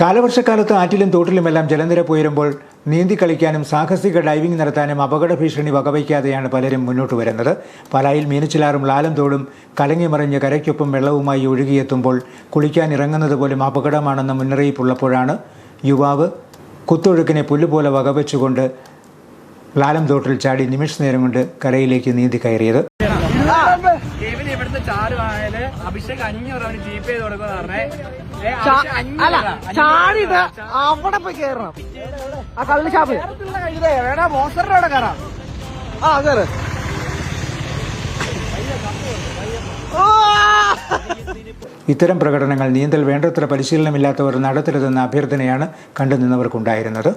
കാലവർഷക്കാലത്ത് ആറ്റിലും തോട്ടിലുമെല്ലാം ജലനിരപ്പ് ഉയരുമ്പോൾ നീന്തി കളിക്കാനും സാഹസിക ഡൈവിംഗ് നടത്താനും അപകട ഭീഷണി വകവയ്ക്കാതെയാണ് പലരും മുന്നോട്ട് വരുന്നത്. പലായിൽ മീനച്ചിലാറും ലാലം തോടും കലങ്ങിമറിഞ്ഞ് കരയ്ക്കൊപ്പം വെള്ളവുമായി ഒഴുകിയെത്തുമ്പോൾ കുളിക്കാൻ ഇറങ്ങുന്നത് പോലും അപകടമാണെന്ന മുന്നറിയിപ്പുള്ളപ്പോഴാണ് യുവാവ് കുത്തൊഴുക്കിനെ പുല്ലുപോലെ വകവെച്ചുകൊണ്ട് ലാലം തോട്ടിൽ ചാടി നിമിഷ നേരം കൊണ്ട് കരയിലേക്ക് നീന്തി കയറിയത്. ഇവന് ഇവിടുത്തെ ചാടുവായാൽ അഭിഷേക് അഞ്ഞൂറ് അവന് ജീപ്പ് ചെയ്ത് കൊടുക്കുന്ന പറഞ്ഞേ. അല്ല. ചാടിയിട്ട് അവിടെ പോയി കേറണം. ആ കള്ള് ഷാപ്പ്. എടാ മോസ്റ്ററിന്റെ അവിടെ കയറാം ആ കേറ്. ഇത്തരം പ്രകടനങ്ങൾ നീന്തൽ വേണ്ടത്ര പരിശീലനമില്ലാത്തവർ നടത്തരുതെന്ന അഭ്യർത്ഥനയാണ് കണ്ടുനിന്നവർക്കുണ്ടായിരുന്നത്.